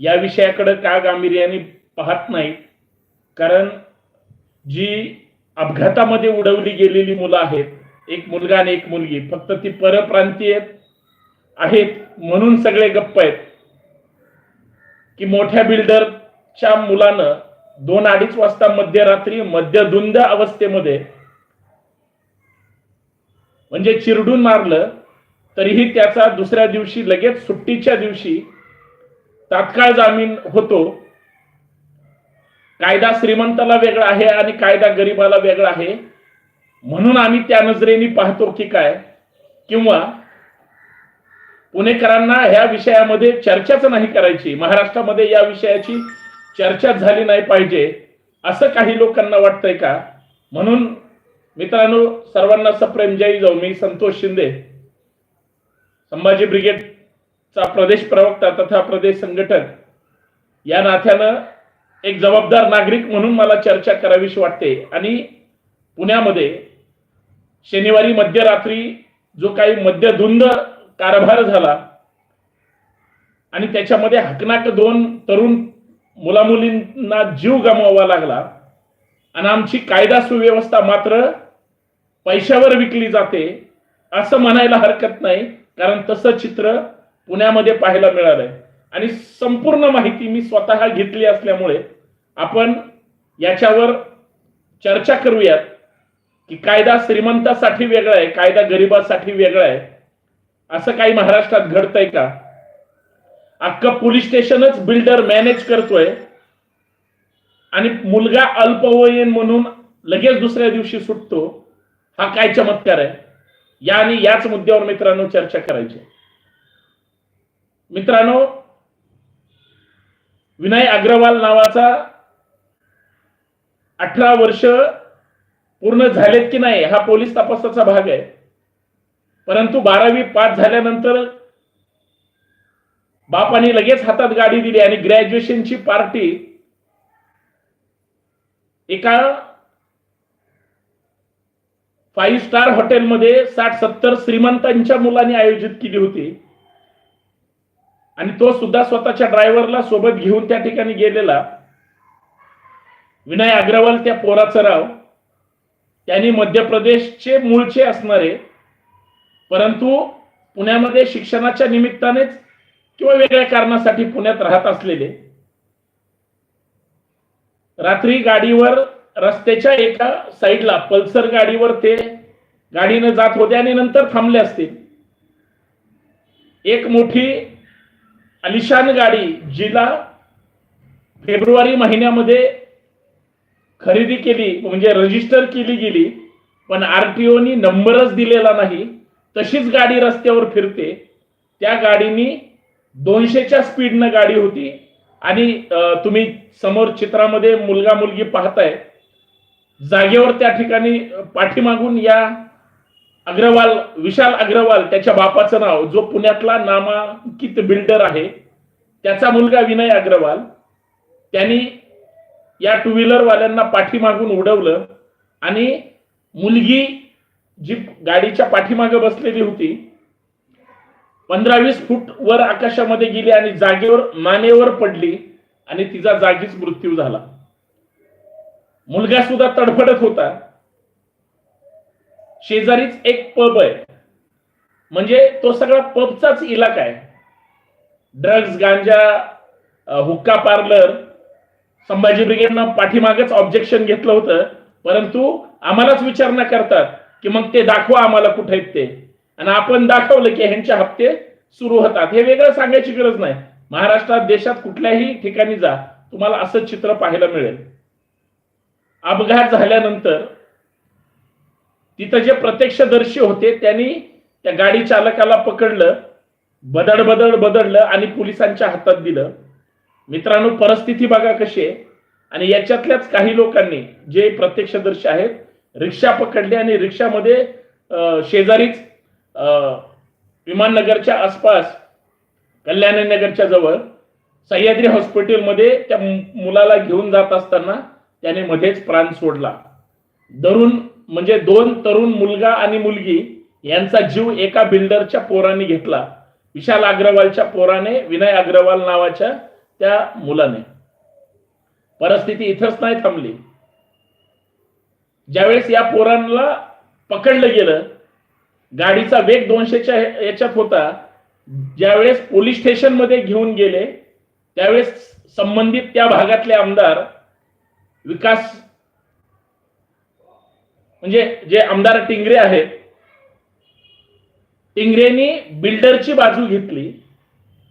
या विषयाकडे का गांभीर्याने पाहत नाही? कारण जी अपघातामध्ये उडवली गेलेली मुलं आहेत एक मुलगा आणि एक मुलगी फक्त ती परप्रांतीय आहेत म्हणून सगळे गप्प आहेत. की मोठ्या बिल्डरच्या मुलानं दोन अडीच वाजता मध्यरात्री मध्यधुंद अवस्थेमध्ये म्हणजे चिरडून मारलं तरीही त्याचा दुसऱ्या दिवशी लगेच सुट्टीच्या दिवशी तात्काळ जामीन होतो. कायदा श्रीमंताला वेगळा आहे आणि कायदा गरिबाला वेगळा आहे. म्हणून आम्ही त्या नजरेने पाहतो की काय किंवा पुणेकरांना ह्या विषयामध्ये चर्चाच नाही करायची. महाराष्ट्रामध्ये या विषयाची चर्चा झाली नाही पाहिजे असं काही लोकांना वाटतंय का? म्हणून मित्रांनो सर्वांना सप्रेम जय जाऊ. मी संतोष शिंदे संभाजी ब्रिगेड चा प्रदेश प्रवक्ता तथा प्रदेश संघटक. या नात्यानं एक जबाबदार नागरिक म्हणून मला चर्चा करावीशी वाटते. आणि पुण्यामध्ये शनिवारी मध्यरात्री जो काही मध्यधुंद कारभार झाला आणि त्याच्यामध्ये हकनाक दोन तरुण मुलामुलींना जीव गमवावा लागला आणि आमची कायदा सुव्यवस्था मात्र पैशावर विकली जाते असं म्हणायला हरकत नाही कारण तसं चित्र पुण्यामध्ये पाहायला मिळालंय. आणि संपूर्ण माहिती मी स्वतः घेतली असल्यामुळे आपण याच्यावर चर्चा करूयात की कायदा श्रीमंतासाठी वेगळा आहे कायदा गरिबासाठी वेगळा आहे. असं काही महाराष्ट्रात घडतंय का? अख्खं पोलीस स्टेशनच बिल्डर मॅनेज करतोय. आणि मुलगा अल्पवयीन म्हणून लगेच दुसऱ्या दिवशी सुटतो. हा काय चमत्कार आहे? या आणि याच मुद्द्यावर मित्रांनो चर्चा करायची आहे. मित्रांनो विनय अग्रवाल नावाचा अठरा वर्ष पूर्ण झालेत की नाही हा पोलीस तपासाचा भाग आहे. परंतु बारावी पास झाल्यानंतर बापाने लगेच हातात गाडी दिली आणि ग्रॅज्युएशनची पार्टी एका फाईव्ह स्टार हॉटेलमध्ये साठ सत्तर श्रीमंतांच्या मुलांनी आयोजित केली होती. आणि तो सुद्धा स्वतःच्या ड्रायव्हरला सोबत घेऊन त्या ठिकाणी गेलेला. विनय अग्रवाल त्या पोराचं राव. त्यांनी मध्य प्रदेशचे मूळचे असणारे. परंतु पुण्यामध्ये शिक्षणाच्या निमित्तानेच किंवा वेगळ्या कारणासाठी पुण्यात राहत असलेले. रात्री गाडीवर रस्त्याच्या एका साईडला पल्सर गाडीवर ते गाडीनं जात होते आणि नंतर थांबले असतील. एक मोठी अलिशान गाडी जिला फेब्रुवारी महिन्यामध्ये खरेदी केली म्हणजे रजिस्टर केली गेली पण आरटीओनी नंबरच दिलेला नाही. तशीच गाडी रस्त्यावर फिरते. त्या गाडीनी दोनशेच्या स्पीडनं गाडी होती. आणि तुम्ही समोर चित्रामध्ये मुलगा मुलगी पाहताय. जागेवर त्या ठिकाणी पाठीमागून या अग्रवाल विशाल अग्रवाल त्याच्या बापाचं नाव जो पुण्यातला नामांकित बिल्डर आहे त्याचा मुलगा विनय अग्रवाल त्यांनी या टू व्हीलर वाल्यांना पाठीमागून उडवलं आणि मुलगी जी गाडीच्या पाठीमागे बसलेली होती पंधरा वीस फूट वर आकाशामध्ये गेली आणि जागेवर मानेवर पडली आणि तिचा जागीच मृत्यू झाला. मुलगा सुद्धा तडफडत होता. शेजारीच एक पब आहे. म्हणजे तो सगळा पबचाच इलाका आहे. ड्रग्ज गांजा हुक्का पार्लर संभाजी ब्रिगेडनं पाठीमागच ऑब्जेक्शन घेतलं होतं. परंतु आम्हालाच विचारणा करतात की मग ते दाखवा आम्हाला कुठे ते. आणि आपण दाखवलं की ह्यांचे हप्ते सुरू होतात. हे वेगळं सांगायची गरज नाही. महाराष्ट्रात देशात कुठल्याही ठिकाणी जा. तुम्हाला असं चित्र पाहायला मिळेल. अपघात झाल्यानंतर तिथं जे प्रत्यक्षदर्शी होते त्यांनी त्या गाडी चालकाला पकडलं बदड बदड बदडलं आणि पोलिसांच्या हातात दिलं. मित्रांनो परिस्थिती बघा कशी आहे. आणि याच्यातल्याच काही लोकांनी जे प्रत्यक्षदर्शी आहेत रिक्षा पकडली आणि रिक्षामध्ये शेजारीच विमाननगरच्या आसपास कल्याणनगरच्या जवळ सह्याद्री हॉस्पिटलमध्ये त्या मुलाला घेऊन जात असताना त्याने मध्येच प्राण सोडला. धरून म्हणजे दोन तरुण मुलगा आणि मुलगी यांचा जीव एका बिल्डरच्या पोराने घेतला. विशाल अग्रवालच्या पोराने विनय अग्रवाल नावाच्या त्या मुलाने. परिस्थिती इथंच नाही थांबली. ज्यावेळेस या पोरांना पकडलं गेलं गाडीचा वेग दोनशेच्या याच्यात होता. ज्यावेळेस पोलीस स्टेशनमध्ये घेऊन गेले त्यावेळेस संबंधित त्या भागातले आमदार विकास म्हणजे जे आमदार टिंगरे आहेत टिंगरेनी बिल्डरची बाजू घेतली.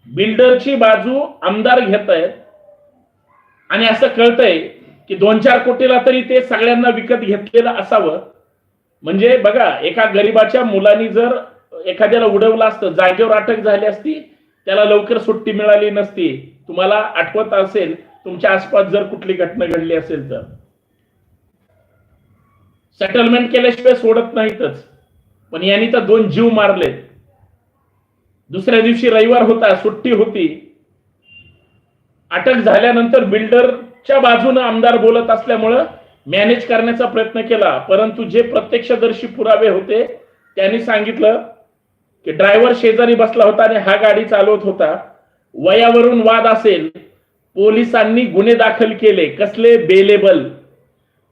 बिल्डरची बाजू आमदार घेत आहेत. आणि असं कळतंय की दोन चार कोटीला तरी ते सगळ्यांना विकत घेतलेलं असावं. म्हणजे बघा एका गरीबाच्या मुलांनी जर एखाद्याला उडवलं असतं जागेवर अटक झाली असती त्याला लवकर सुट्टी मिळाली नसती. तुम्हाला आठवत असेल तुमच्या आसपास जर कुठली घटना घडली असेल तर. सेटलमेंट केल्याशिवाय सोडत नाहीतच. पण यांनी तर दोन जीव मारले. दुसऱ्या दिवशी रविवार होता सुट्टी होती. अटक झाल्यानंतर बिल्डरच्या बाजूने आमदार बोलत असल्यामुळं मॅनेज करण्याचा प्रयत्न केला. परंतु जे प्रत्यक्षदर्शी पुरावे होते त्यांनी सांगितलं की ड्रायव्हर शेजारी बसला होता आणि हा गाडी चालवत होता. वयावरून वाद असेल पोलिसांनी गुन्हे दाखल केले कसले बेलेबल.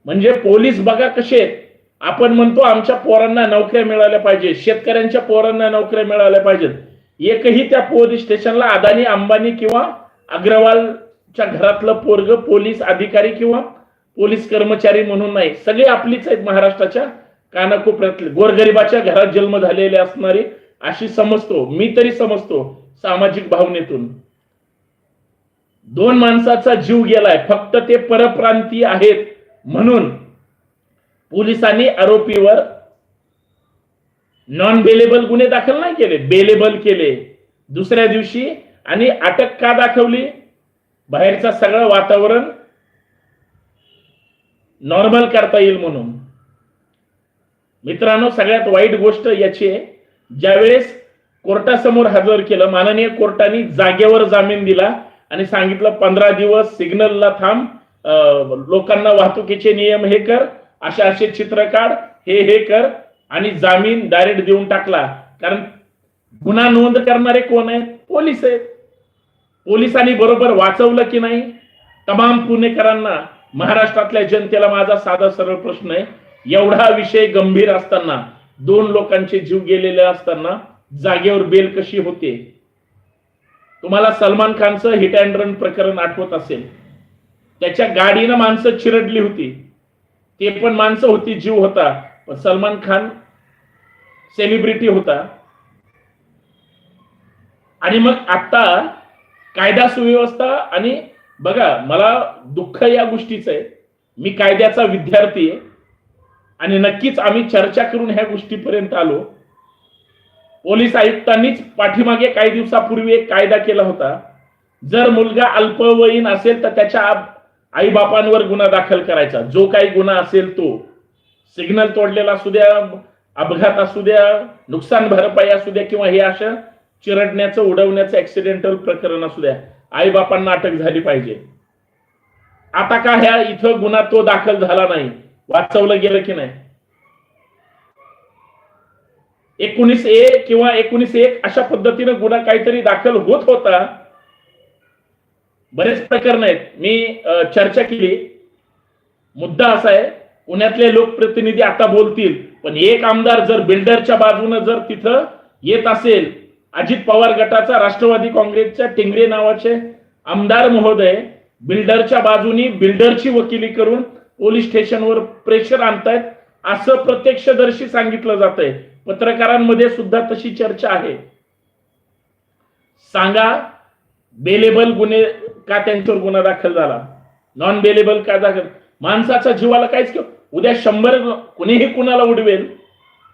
म्हणजे पोलीस बघा कसे आहेत. आपण म्हणतो आमच्या पोरांना नोकऱ्या मिळाल्या पाहिजे शेतकऱ्यांच्या पोरांना नोकऱ्या मिळाल्या पाहिजेत. एकही त्या पोलीस स्टेशनला अदानी अंबानी किंवा अग्रवालच्या घरातलं पोरग पोलीस अधिकारी किंवा पोलीस कर्मचारी म्हणून नाही. सगळे आपलीच आहेत महाराष्ट्राच्या कानाकोपऱ्यातले. गोरगरिबाच्या घरात जन्म झालेले असणारी अशी समजतो. मी तरी समजतो सामाजिक भावनेतून. दोन माणसाचा जीव गेलाय. फक्त ते परप्रांतीय आहेत. म्हणून पोलिसांनी आरोपीवर नॉन बेलेबल गुन्हे दाखल नाही केले. बेलेबल केले. दुसऱ्या दिवशी आणि अटक का दाखवली? बाहेरचं सगळं वातावरण नॉर्मल करता येईल म्हणून. मित्रांनो सगळ्यात वाईट गोष्ट याची आहे ज्यावेळेस कोर्टासमोर हजर केलं माननीय कोर्टाने जागेवर जामीन दिला आणि सांगितलं पंधरा दिवस सिग्नलला थांब लोकांना वाहतुकीचे नियम हे कर अशा असे चित्र काढ हे हे कर आणि जामीन डायरेक्ट देऊन टाकला. कारण गुन्हा नोंद करणारे कोण आहेत? पोलीस आहेत. पोलिसांनी बरोबर वाचवलं की नाही? तमाम पुणेकरांना महाराष्ट्रातल्या जनतेला माझा साधा सरळ प्रश्न आहे. एवढा विषय गंभीर असताना दोन लोकांचे जीव गेलेले असताना जागेवर बेल कशी होते? तुम्हाला सलमान खानचं हिट अँड रन प्रकरण आठवत असेल. त्याच्या गाडीनं माणसं चिरडली होती. ते पण माणसं होती जीव होता. पण सलमान खान सेलिब्रिटी होता. आणि मग आता कायदा सुव्यवस्था आणि बघा मला दुःख या गोष्टीचं आहे. मी कायद्याचा विद्यार्थी आहे. आणि नक्कीच आम्ही चर्चा करून ह्या गोष्टीपर्यंत आलो. पोलीस आयुक्तांनीच पाठीमागे काही दिवसापूर्वी एक कायदा केला होता. जर मुलगा अल्पवयीन असेल तर त्याच्या आई बापांवर गुन्हा दाखल करायचा. जो काही गुन्हा असेल तो सिग्नल तोडलेला असू द्या अपघात असू द्या नुकसान भरपाई असू द्या किंवा हे अशा चिरडण्याचं उडवण्याचं ऍक्सिडेंटल प्रकरण असू द्या आई बापांना अटक झाली पाहिजे. आता का ह्या इथं गुन्हा तो दाखल झाला नाही? वाचवलं गेलं की नाही? एकोणीस ए किंवा एकोणीस एक अशा पद्धतीनं गुन्हा काहीतरी दाखल होत होता. बरेच प्रकरण आहेत. मी चर्चा केली. मुद्दा असा आहे पुण्यातले लोकप्रतिनिधी आता बोलतील पण एक आमदार जर बिल्डरच्या बाजूनं जर तिथं येत असेल अजित पवार गटाचा राष्ट्रवादी काँग्रेसच्या टिंगरे नावाचे आमदार महोदय बिल्डरच्या बाजूनी बिल्डरची वकिली करून पोलीस स्टेशनवर प्रेशर आणतायत असं प्रत्यक्षदर्शी सांगितलं जात आहे पत्रकारांमध्ये सुद्धा तशी चर्चा आहे. सांगा बेलेबल गुन्हे का त्यांच्यावर गुन्हा दाखल झाला? नॉन बेलेबल का दाखल? माणसाचा जीवाला काहीच किंवा उद्या शंभर कुणीही कुणाला उडवेल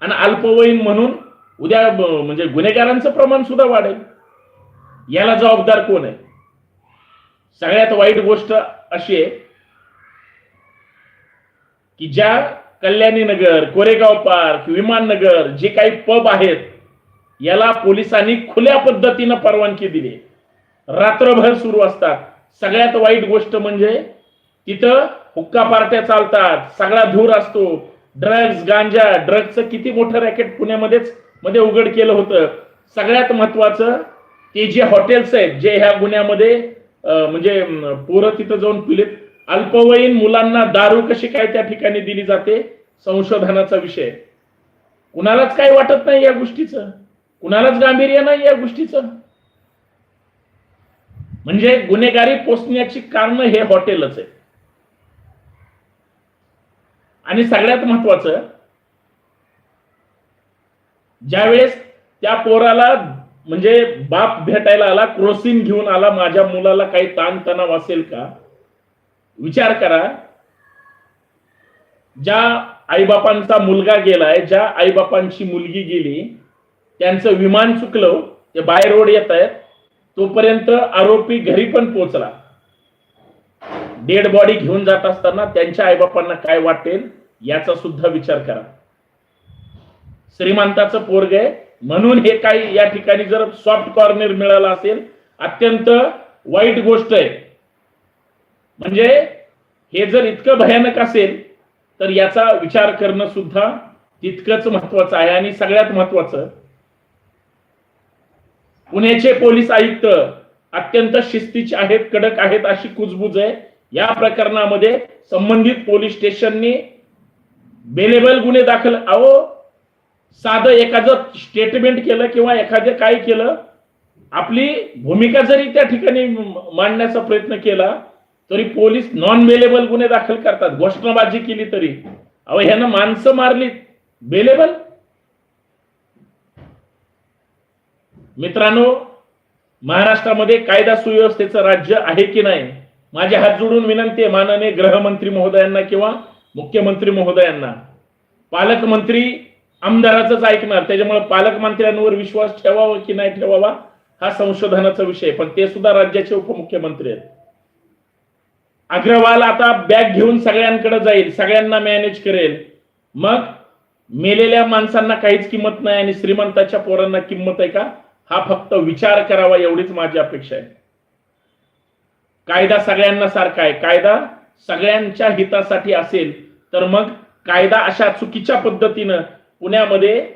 आणि अल्पवयीन म्हणून उद्या म्हणजे गुन्हेगारांचं प्रमाण सुद्धा वाढेल. याला जबाबदार कोण आहे? सगळ्यात वाईट गोष्ट अशी आहे की ज्या कल्याणी नगर कोरेगाव पार्क विमाननगर जे काही पब आहेत याला पोलिसांनी खुल्या पद्धतीनं परवानगी दिली रात्रभर सुरू असतात. सगळ्यात वाईट गोष्ट म्हणजे तिथं हुक्का पार्ट्या चालतात. सगळा धूर असतो. ड्रग्ज गांजा ड्रग्जचं किती मोठं रॅकेट पुण्यामध्येच मध्ये उघड केलं होतं. सगळ्यात महत्वाचं ते जे हॉटेल्स आहेत जे ह्या गुन्ह्यामध्ये म्हणजे पोरं तिथं जाऊन पिलेत अल्पवयीन मुलांना दारू कशी काय त्या ठिकाणी दिली जाते संशोधनाचा विषय. कुणालाच काही वाटत नाही या गोष्टीचं. कुणालाच गांभीर्य नाही या गोष्टीचं. म्हणजे गुन्हेगारी पोचण्याची कारण हे हॉटेलच आहे. आणि सगळ्यात महत्वाचं ज्यावेळेस त्या पोराला म्हणजे बाप भेटायला आला क्रोसिन घेऊन आला माझ्या मुलाला काही ताणतणाव असेल का? विचार करा. ज्या आईबापांचा मुलगा गेलाय ज्या आईबापांची मुलगी गेली त्यांचं विमान चुकलं ते बाय रोड येत आहेत तोपर्यंत आरोपी घरी पण पोहोचला. डेड बॉडी घेऊन जात असताना त्यांच्या आईबापांना काय वाटेल याचा सुद्धा विचार करा. श्रीमंताचं पोरग आहे म्हणून हे काही या ठिकाणी जर सॉफ्ट कॉर्नर मिळाला असेल अत्यंत वाईट गोष्ट आहे. म्हणजे हे जर इतकं भयानक असेल तर याचा विचार करणं सुद्धा तितकंच महत्वाचं आहे आणि सगळ्यात महत्वाचं पुण्याचे पोलीस आयुक्त अत्यंत शिस्तीचे आहेत कडक आहेत अशी कुजबूज आहे. या प्रकरणामध्ये संबंधित पोलीस स्टेशननी बेलेबल गुन्हे दाखल. अहो साधं एखादं स्टेटमेंट केलं किंवा एखादं काय केलं आपली भूमिका जरी त्या ठिकाणी मांडण्याचा प्रयत्न केला तरी पोलीस नॉन बेलेबल गुन्हे दाखल करतात. घोषणाबाजी केली तरी. अहो ह्यानं माणसं मारली बेलेबल मित्रांनो महाराष्ट्रामध्ये कायदा सुव्यवस्थेचं राज्य आहे की नाही माझे हात जोडून विनंती आहे माननीय गृहमंत्री महोदयांना किंवा मुख्यमंत्री महोदयांना. पालकमंत्री आमदाराचंच ऐकणार त्याच्यामुळे पालकमंत्र्यांवर विश्वास ठेवावा की नाही ठेवावा हा संशोधनाचा विषय पण ते सुद्धा राज्याचे उपमुख्यमंत्री आहेत. अग्रवाल आता बॅग घेऊन सगळ्यांकडे जाईल सगळ्यांना मॅनेज करेल. मग मेलेल्या माणसांना काहीच किंमत नाही आणि श्रीमंताच्या पोरांना किंमत आहे का? हा फक्त विचार करावा एवढीच माझी अपेक्षा आहे. कायदा सगळ्यांना सारखा आहे. कायदा सगळ्यांच्या हितासाठी असेल तर मग कायदा अशा चुकीच्या पद्धतीनं पुण्यामध्ये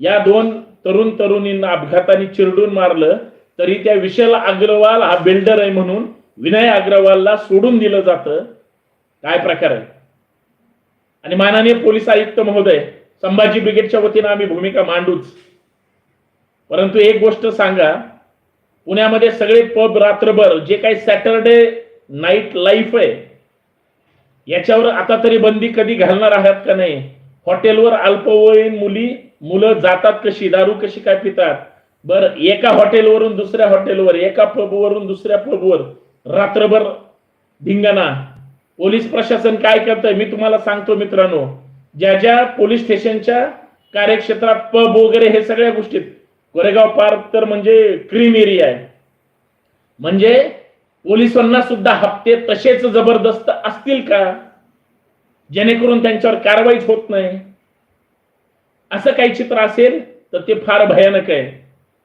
या दोन तरुण तरुणींना अपघाताने चिरडून मारलं तरी त्या विशाल अग्रवाल हा बिल्डर आहे म्हणून विनय अग्रवालला सोडून दिलं जातं. काय प्रकार आहे? आणि माननीय पोलीस आयुक्त महोदय संभाजी ब्रिगेडच्या वतीनं आम्ही भूमिका मांडूच. परंतु एक गोष्ट सांगा पुण्यामध्ये सगळे पब रात्रभर जे काही सॅटरडे नाईट लाईफ आहे याच्यावर आता तरी बंदी कधी घालणार आहात का नाही? हॉटेलवर अल्पवयीन मुली मुलं जातात कशी दारू कशी काय पितात? बर एका हॉटेलवरून दुसऱ्या हॉटेलवर एका पबवरून दुसऱ्या पबवर रात्रभर धिंगाणा. पोलीस प्रशासन काय करतंय? मी तुम्हाला सांगतो मित्रांनो. ज्या ज्या पोलीस स्टेशनच्या कार्यक्षेत्रात पब वगैरे हे सगळ्या गोष्टीत कोरेगाव पार्क तर म्हणजे क्रीम एरिया आहे. म्हणजे पोलिसांना सुद्धा हप्ते तसेच जबरदस्त असतील का? जेणेकरून त्यांच्यावर कारवाईच होत नाही. असं काही चित्र असेल तर ते फार भयानक आहे.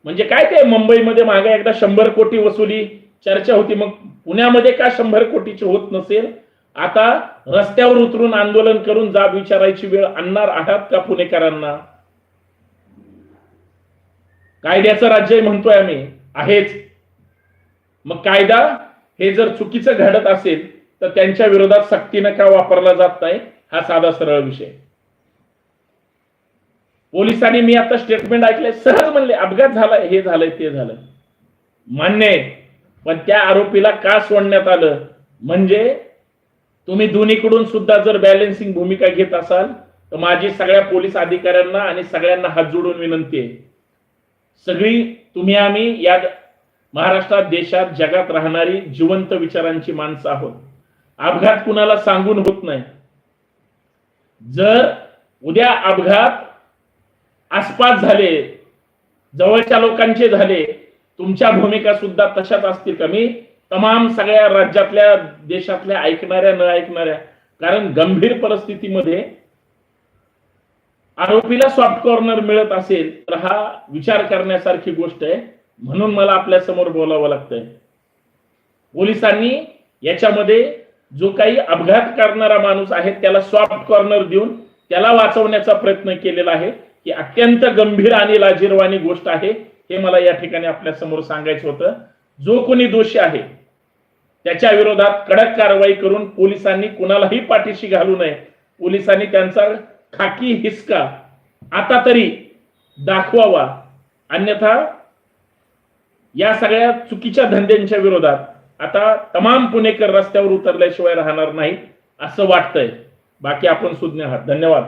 म्हणजे काय ते मुंबईमध्ये मागे एकदा शंभर कोटी वसुली चर्चा होती. मग पुण्यामध्ये का शंभर कोटीची होत नसेल? आता रस्त्यावर उतरून आंदोलन करून जाब विचारायची वेळ आणणार आहात का पुणेकरांना? कायद्याचं राज्य म्हणतोय आम्ही आहेच. मग कायदा हे जर चुकीचं घडत असेल तर त्यांच्या विरोधात सक्तीनं का वापरला जात नाही हा साधा सरळ विषय. पोलिसांनी मी आता स्टेटमेंट ऐकले सहज म्हणले अपघात झालाय हे झालंय ते झालं मान्य आहे पण त्या आरोपीला का सोडण्यात आलं? म्हणजे तुम्ही दोन्हीकडून सुद्धा जर बॅलेन्सिंग भूमिका घेत असाल तर माझी सगळ्या पोलीस अधिकाऱ्यांना आणि सगळ्यांना हात जोडून विनंती आहे. सगळी तुम्ही आम्ही या महाराष्ट्रात देशात जगात राहणारी जिवंत विचारांची माणसं आहोत. अपघात कुणाला सांगून होत नाही. जर उद्या अपघात आसपास झाले जवळच्या लोकांचे झाले तुमच्या भूमिका सुद्धा तशाच असतील का? मी तमाम सगळ्या राज्यातल्या देशातल्या ऐकणाऱ्या न ऐकणाऱ्या कारण गंभीर परिस्थितीमध्ये आरोपीला सॉफ्ट कॉर्नर मिळत असेल तर हा विचार करण्यासारखी गोष्ट आहे. म्हणून मला आपल्यासमोर बोलावं लागतंय. पोलिसांनी याच्यामध्ये जो काही अपघात करणारा माणूस आहे त्याला सॉफ्ट कॉर्नर देऊन त्याला वाचवण्याचा प्रयत्न केलेला आहे. ही अत्यंत गंभीर आणि लाजीरवाणी गोष्ट आहे हे मला या ठिकाणी आपल्यासमोर सांगायचं होतं. जो कोणी दोषी आहे त्याच्या विरोधात कडक कारवाई करून पोलिसांनी कुणालाही पाठीशी घालू नये. पोलिसांनी त्यांचा खाकी हिसका. आता तरी दाखवावा. अन्यथा या सगळ्या चुकीच्या धंद्यांच्या विरोधात आता तमाम पुणेकर रस्त्यावर उतरल्याशिवाय राहणार नाहीत असं वाटतंय. बाकी आपण सुज्ञ आहात. धन्यवाद.